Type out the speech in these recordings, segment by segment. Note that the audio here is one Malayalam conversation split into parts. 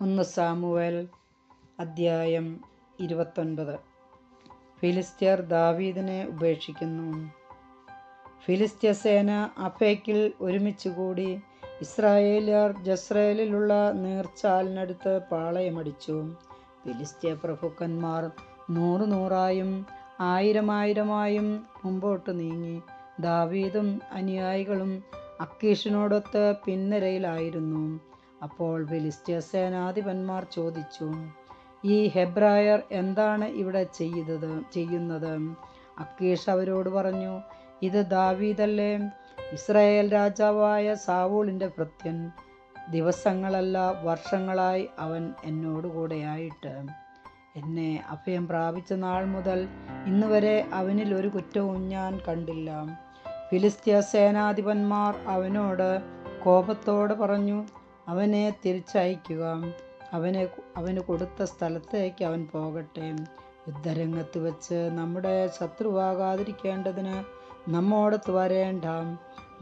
ഒന്ന് സാമുവേൽ അദ്ധ്യായം ഇരുപത്തൊൻപത്. ഫിലിസ്ത്യർ ദാവീദിനെ ഉപേക്ഷിക്കുന്നു. ഫിലിസ്ത്യ സേന അഫേക്കിൽ ഒരുമിച്ച് കൂടി ഇസ്രായേലിയർ ജസ്രയേലിലുള്ള നീർച്ചാലിനടുത്ത് പാളയമടിച്ചു. ഫിലിസ്ത്യ പ്രഭുക്കന്മാർ നൂറ് നൂറായും ആയിരം ആയിരമായും മുമ്പോട്ട് നീങ്ങി. ദാവീദും അനുയായികളും അക്കീഷിനോടൊത്ത് പിൻനിരയിലായിരുന്നു. അപ്പോൾ ഫിലിസ്ത്യ സേനാധിപന്മാർ ചോദിച്ചു ഈ ഹെബ്രായർ എന്താണ് ഇവിടെ ചെയ്തത് ചെയ്യുന്നത്? അക്കീഷ് അവരോട് പറഞ്ഞു ഇത് ദാവീദല്ലേ ഇസ്രായേൽ രാജാവായ സാവൂളിന്റെ ഭൃത്യൻ ദിവസങ്ങളല്ല വർഷങ്ങളായി അവൻ എന്നോടുകൂടെയായിട്ട് എന്നെ അഭയം പ്രാപിച്ച നാൾ മുതൽ ഇന്ന് വരെ അവനിൽ ഒരു കുറ്റവും ഞാൻ കണ്ടില്ല. ഫിലിസ്തീയ സേനാധിപന്മാർ അവനോട് കോപത്തോടെ പറഞ്ഞു അവനെ തിരിച്ചയക്കുക. അവനെ അവന് കൊടുത്ത സ്ഥലത്തേക്ക് അവൻ പോകട്ടെ. യുദ്ധരംഗത്ത് വെച്ച് നമ്മുടെ ശത്രുവാകാതിരിക്കേണ്ടതിന് നമ്മോടത്ത് വരേണ്ട.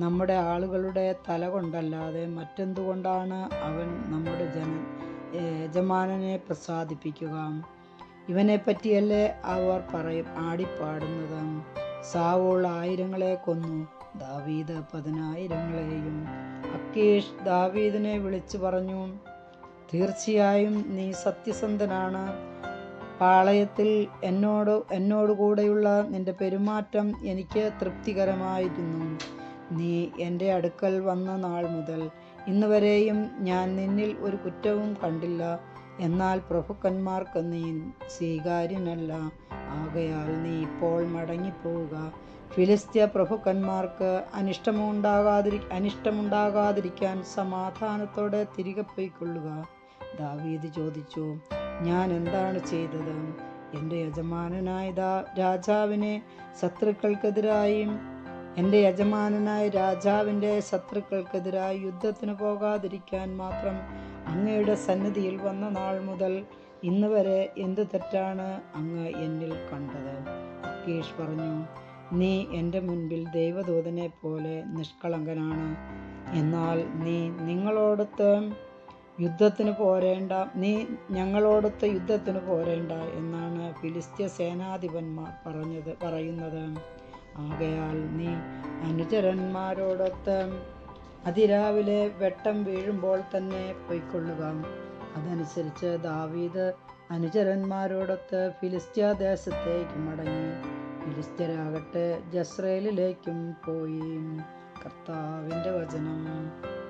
നമ്മുടെ ആളുകളുടെ തല കൊണ്ടല്ലാതെ മറ്റെന്തുകൊണ്ടാണ് അവൻ നമ്മുടെ ജന യജമാനനെ പ്രസാദിപ്പിക്കുക? ഇവനെ പറ്റിയല്ലേ അവർ പറയും ആടിപ്പാടുന്നത്? സാവോൾ ആയിരങ്ങളെ കൊന്നു. ദാവീദ് പതിനായിരങ്ങളെയും അക്കീഷ് ദാവീദിനെ വിളിച്ചു പറഞ്ഞു തീർച്ചയായും നീ സത്യസന്ധനാണ്. പാളയത്തിൽ എന്നോട് എന്നോടുകൂടെയുള്ള നിന്റെ പെരുമാറ്റം എനിക്ക് തൃപ്തികരമായിരുന്നു. നീ എന്റെ അടുക്കൽ വന്ന നാൾ മുതൽ ഇന്നുവരെയും ഞാൻ നിന്നിൽ ഒരു കുറ്റവും കണ്ടില്ല. എന്നാൽ പ്രഭുക്കന്മാർക്ക് നീ സ്വീകാര്യനല്ല. ആകയാൽ നീ ഇപ്പോൾ മടങ്ങിപ്പോവുക. ഫിലിസ്ത്യ പ്രഭുക്കന്മാർക്ക് അനിഷ്ടമുണ്ടാകാതിരി അനിഷ്ടമുണ്ടാകാതിരിക്കാൻ സമാധാനത്തോടെ തിരികെ പോയിക്കൊള്ളുക. ദാവീദ് ചോദിച്ചു ഞാൻ എന്താണ് ചെയ്തത്? എന്റെ യജമാനനായ രാജാവിനെ ശത്രുക്കൾക്കെതിരായും എന്റെ യജമാനനായ രാജാവിന്റെ ശത്രുക്കൾക്കെതിരായി യുദ്ധത്തിന് പോകാതിരിക്കാൻ മാത്രം അങ്ങയുടെ സന്നിധിയിൽ വന്ന നാൾ മുതൽ ഇന്ന് വരെ എന്ത് തെറ്റാണ് അങ്ങ് എന്നിൽ കണ്ടത്? അക്കീഷ് പറഞ്ഞു നീ എന്റെ മുൻപിൽ ദൈവദൂതനെ പോലെ നിഷ്കളങ്കനാണ്. എന്നാൽ നീ നിങ്ങളോടൊത്ത് യുദ്ധത്തിന് പോരേണ്ട നീ ഞങ്ങളോടൊത്ത് യുദ്ധത്തിന് പോരേണ്ട എന്നാണ് ഫിലിസ്ത്യ സേനാധിപന്മാർ പറഞ്ഞത് പറയുന്നത്. ആകയാൽ നീ അനുചരന്മാരോടൊത്ത് അതിരാവിലെ വെട്ടം വീഴുമ്പോൾ തന്നെ പൊയ്ക്കൊള്ളുക. അതനുസരിച്ച് ദാവീദ് അനുചരന്മാരോടൊത്ത് ഫിലിസ്ത്യ ദേശത്തേക്ക് മടങ്ങി. ഫിലിസ്ത്യരാകട്ടെ ജസ്രേലിലേക്കും പോയി. കർത്താവിന്റെ വചനം.